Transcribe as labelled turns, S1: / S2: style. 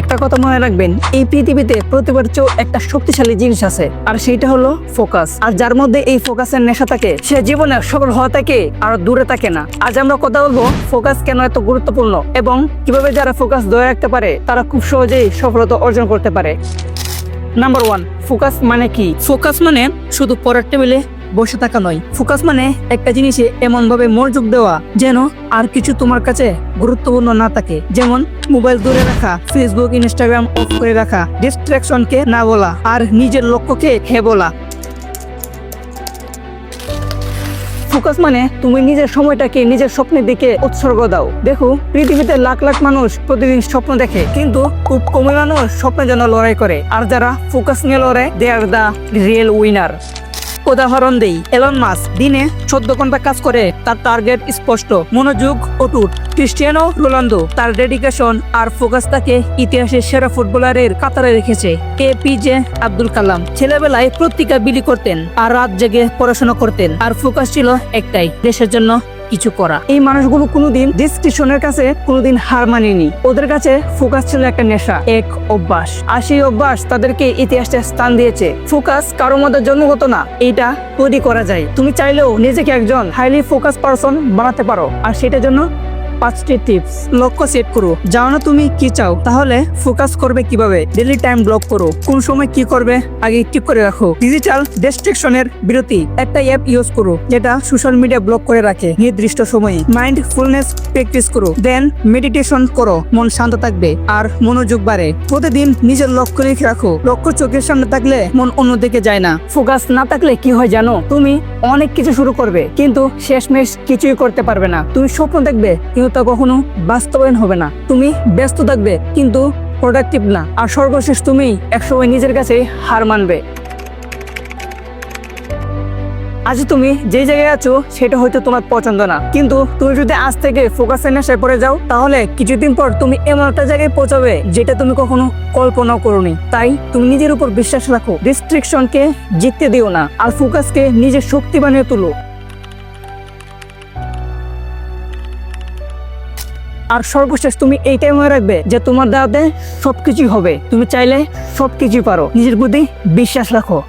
S1: একটা কথা মনে রাখবেন, এই পৃথিবীতে প্রতিবার চেয়েও একটা শক্তিশালী জিনিস আছে, আর সেইটা হলো ফোকাস। আর যার মধ্যে এই ফোকাসের নেশা থাকে, সে জীবনে সফল হওয়া থেকে আর দূরে থাকে না। আজ আমরা কথা বলব ফোকাস কেন এত গুরুত্বপূর্ণ এবং কীভাবে যারা ফোকাস ধরে রাখতে পারে, তারা খুব সহজেই সফলতা অর্জন করতে পারে। নাম্বার ওয়ান ফোকাস মানে কি? ফোকাস মানে শুধু পরের টেবিলে বসে থাকা নয়। ফোকাস মানে একটা জিনিসে এমন ভাবে মনোযোগ দেওয়া যেন আর কিছু তোমার কাছে গুরুত্বপূর্ণ না থাকে। যেমন মোবাইল দূরে রাখা ফেসবুক ইনস্টাগ্রাম অফ করে রাখা ডিস্ট্রাকশনকে না বলা, আর নিজের লক্ষ্যকে হে বলা। ফোকাস মানে তুমি নিজের সময়টাকে নিজের স্বপ্নের দিকে উৎসর্গ দাও। দেখো, পৃথিবীতে লাখ লাখ মানুষ প্রতিদিন স্বপ্ন দেখে, কিন্তু খুব কমই মানুষ স্বপ্নের জন্য লড়াই করে, আর যারা ফোকাস নিয়ে লড়ে they are the real winner উদাহরণ দেই। এলন মাস দিনে চোদ্দ ঘণ্টা কাজ করে, তার টার্গেট স্পষ্ট, মনোযোগ অটুট। ক্রিস্টিয়ানো রোনাল্ডো তার ডেডিকেশন আর ফোকাস তাকে ইতিহাসের সেরা ফুটবলারের কাতারে রেখেছে। K P J Abdul Kalam ছেলেবেলায় পত্রিকা বিলি করতেন আর রাত জেগে পড়াশোনা করতেন। আর ফোকাস ছিল একটাই, দেশের জন্য কিছু করা। এই মানুষগুলো কোনোদিন ডিসক্রিপশনের কাছে কোনোদিন হার মানেনি। ওদের কাছে ফোকাস ছিল একটা নেশা, এক অভ্যাস। আর সেই অভ্যাস তাদেরকে ইতিহাসে স্থান দিয়েছে। ফোকাস কারও মধ্যে জন্মগত না, এটা তৈরি করা যায়। তুমি চাইলেও নিজেকে একজন হাইলি ফোকাস পারসন বানাতে পারো। আর সেটার জন্য পাঁচটি টিপস। লক্ষ্য সেট করো। জানো না তুমি, কি চাও? তাহলে ফোকাস করবে কীভাবে? ডেলি টাইম ব্লক করো। কোন সময় কি করবে? আগে ঠিক করে রাখো। ডিজিটাল ডিস্ট্রাকশনের বিরতি। একটা অ্যাপ ইউজ করো, যেটা সোশ্যাল মিডিয়া ব্লক করে রাখে নির্দিষ্ট সময়ে। মাইন্ড ফুলনেস প্র্যাকটিস করো। দেন মেডিটেশন করো। মন শান্ত থাকবে আর মনোযোগ বাড়ে। প্রতিদিন নিজের লক্ষ্য লিখে রাখো। লক্ষ্য চোখের সামনে থাকলে মন অন্যদিকে যায় না। ফোকাস না থাকলে কি হয় জানো? তুমি অনেক কিছু শুরু করবে, কিন্তু শেষমেশ কিছুই করতে পারবে না। তুমি স্বপ্ন দেখবে কিন্তু তা কখনো বাস্তবায়ন হবে না। তুমি ব্যস্ত থাকবে, কিন্তু প্রোডাক্টিভ না। আর সর্বশেষ তুমি একসময় নিজের কাছে হার মানবে। আজ তুমি যে জায়গায় আছো, সেটা হয়তো তোমার পছন্দ না। কিন্তু তুমি যদি আজ থেকে ফোকাসের নেশায় পড়ে যাও, তাহলে কিছুদিন পর তুমি এমন একটা জায়গায় পৌঁছাবে, যেটা তুমি কখনো কল্পনাও করোনি। তাই তুমি নিজের উপর বিশ্বাস রাখো। রিস্ট্রিকশনকে জিততে দিও না, আর ফোকাসকে নিজের শক্তি বানিয়ে তুলো। আর সর্বশেষ তুমি এইটাই মনে রাখবে যে তোমার দাওয়াতে সবকিছুই হবে। তুমি চাইলে সবকিছুই পারো। নিজের প্রতি বিশ্বাস রাখো।